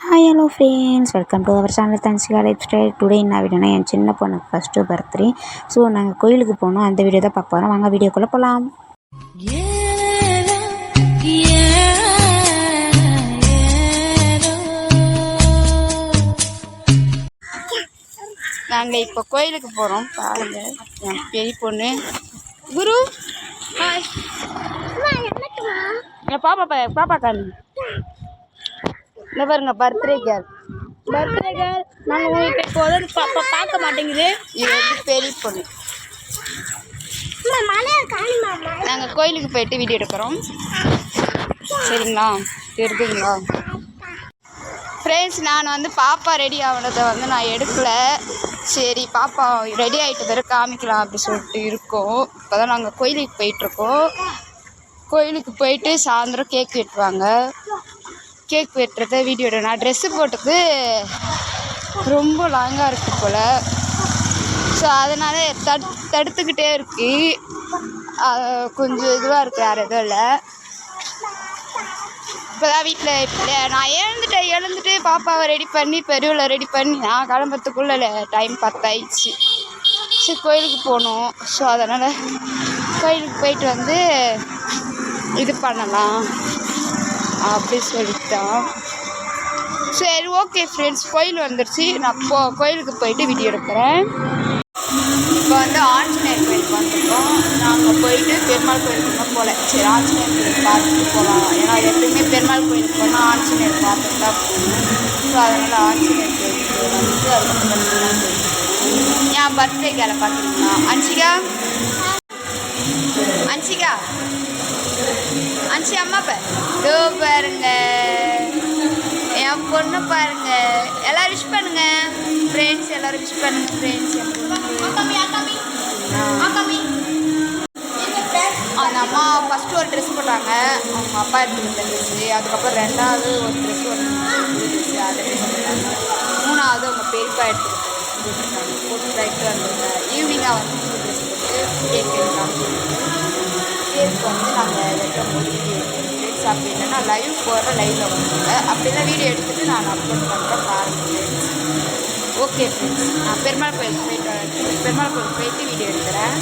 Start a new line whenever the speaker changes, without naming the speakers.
Hi hello friends welcome to our channel Thansika lifestyle today என்ன வீடியோனா என் சின்ன பொண்ணுக்கு ஃபஸ்ட்டு பர்த்டே ஸோ நாங்கள் கோயிலுக்கு போனோம் அந்த வீடியோ தான் பார்க்க போகிறோம் வாங்க வீடியோக்குள்ளே போகலாம்
நாங்கள் இப்போ கோயிலுக்கு போகிறோம் பாருங்க என் பெரிய பொண்ணு. குரு பாப்பா பா பாப்பா கண் இந்த பாருங்க பர்த்டே கேர்ள்
பர்த்டே கேர்ள் நாங்கள் உங்களுக்கு இப்போ வந்து பாப்பா பார்க்க மாட்டேங்குது.
இது வந்து பெரிய பொண்ணு. நாங்கள் கோயிலுக்கு போயிட்டு வீடியோ எடுக்கிறோம். சரிங்களா? தெரியுதுங்களா ஃப்ரெண்ட்ஸ் நான் வந்து பாப்பா ரெடி ஆகினதை வந்து நான் எடுக்கலை. சரி பாப்பா ரெடி ஆகிட்ட பிறகு காமிக்கலாம் அப்படி சொல்லிட்டு இருக்கோம். இப்போ தான் நாங்கள் கோயிலுக்கு போயிட்டுருக்கோம் கோயிலுக்கு போயிட்டு சாயந்தரம் கேக் வெட்டுவாங்க. கேக் வெட்டுறத வீடியோ எடு நான் ட்ரெஸ்ஸு போட்டது ரொம்ப லாங்காக இருக்குது போல். ஸோ அதனால் தடு தடுத்துக்கிட்டே இருக்கு. கொஞ்சம் இதுவாக இருக்குது வேறு எதுவும் இல்லை. இப்போ தான் வீட்டில் இப்போ நான் எழுந்துட்டேன் எழுந்துட்டு பாப்பாவை ரெடி பண்ணி பெருவில் ரெடி பண்ணி நான் கிளம்புறதுக்குள்ளே டைம் பத்தாயிடுச்சு சரி கோயிலுக்கு போகணும். ஸோ அதனால் கோயிலுக்கு போயிட்டு வந்து இது பண்ணலாம். அப்படி சொல்லிட்டான். சரி ஓகே ஃப்ரெண்ட்ஸ் கோயில் வந்துடுச்சு நான் போ கோயிலுக்கு போயிட்டு வீடியோ எடுக்கிறேன். இப்போ வந்து ஆஞ்சநேயர் கோயிலுக்கு வந்திருக்கோம். நாங்கள் போயிட்டு பெருமாள் கோயிலுக்கு தான் போகல. சரி ஆஞ்சநேயர் கோயிலுக்கு பார்த்துட்டு போகலாம். ஏன்னா எப்பயுமே பெருமாள் கோயிலுக்கு போனால் ஆஞ்சநேயர் பார்த்துட்டு தான் போகணும். ஸோ அதனால் ஆஞ்சநேயர் கோயிலுக்கு வந்து அதுக்கப்புறம் என் பர்த்டே கேலை பார்த்துருக்கீங்களா அஞ்சிகா? அன்சிகா அன்சி அம்மா பா இதோ பாருங்க. என் பொண்ணு பாருங்க. எல்லாரும் விஷ் பண்ணுங்க. ஃப்ரெண்ட்ஸ் எல்லாரும் விஷ் பண்ணுங்க. ஃப்ரெண்ட்ஸ் அந்த அம்மா ஃபஸ்ட்டு ஒரு ட்ரெஸ் போட்டாங்க. அவங்க அப்பா எடுத்து வந்த அதுக்கப்புறம் ரெண்டாவது ஒரு ட்ரெஸ் ஒரு அதை போட்டாங்க மூணாவது அவங்க பெரியப்பா எடுத்து போட்டுருக்காங்க போட்டு ரைட்டு வந்தாங்க ஈவினிங்காக வந்து புது ட்ரெஸ் போட்டு கேக் வந்து நாங்கள் வெட்டும் போது வீடியோ எடுத்துட்டு அப்படி இல்லைன்னா லைவ் போடுற லைவில் வந்துங்க அப்படின்னா வீடியோ எடுத்துகிட்டு நான் அப்லோட் பண்ணுறேன் பாருங்கள் ஃப்ரெண்ட்ஸ் ஓகே ஃப்ரெண்ட்ஸ் நான் பெருமாள் கோயிலுக்கு போயிட்டு பெருமாள் கோயிலுக்கு போயிட்டு வீடியோ எடுக்கிறேன்.